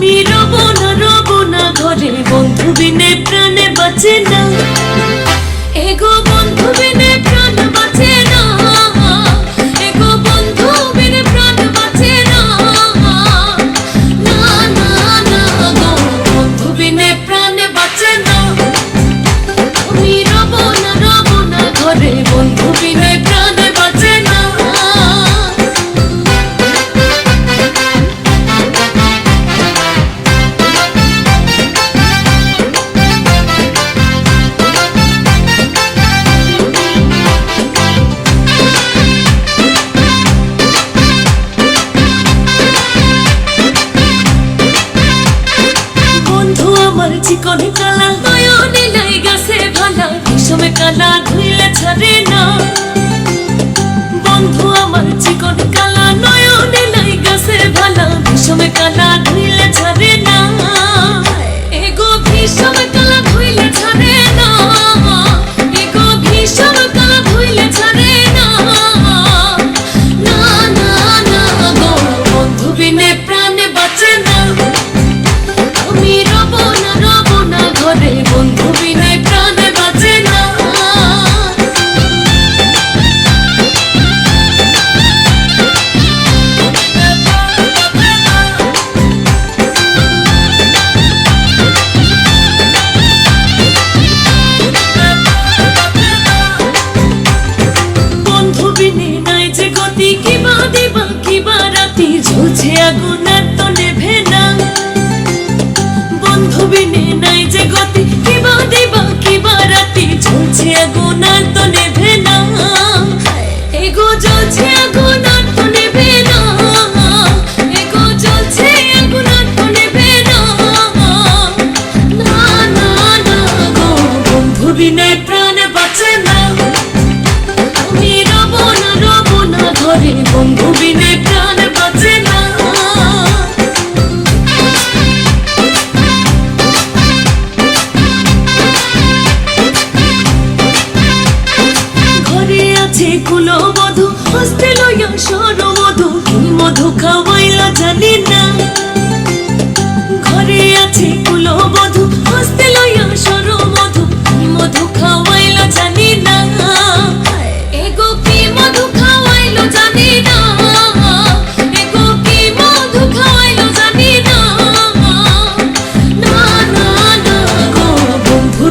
আমি রব না রব না ঘরে। বন্ধু বিনে প্রাণে বাঁচে না। gonna হইছে কুলবধু হস্তে লইয়া সরবধু কি মধু খাওয়াইলা জানি না। ঘরে আছে কুলবধু হস্তে লইয়া সরবধু কি মধু খাওয়াইলা জানি না। এগো কি মধু খাওয়াইলো জানি না।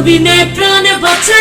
বিনে প্রাণে বাঁচে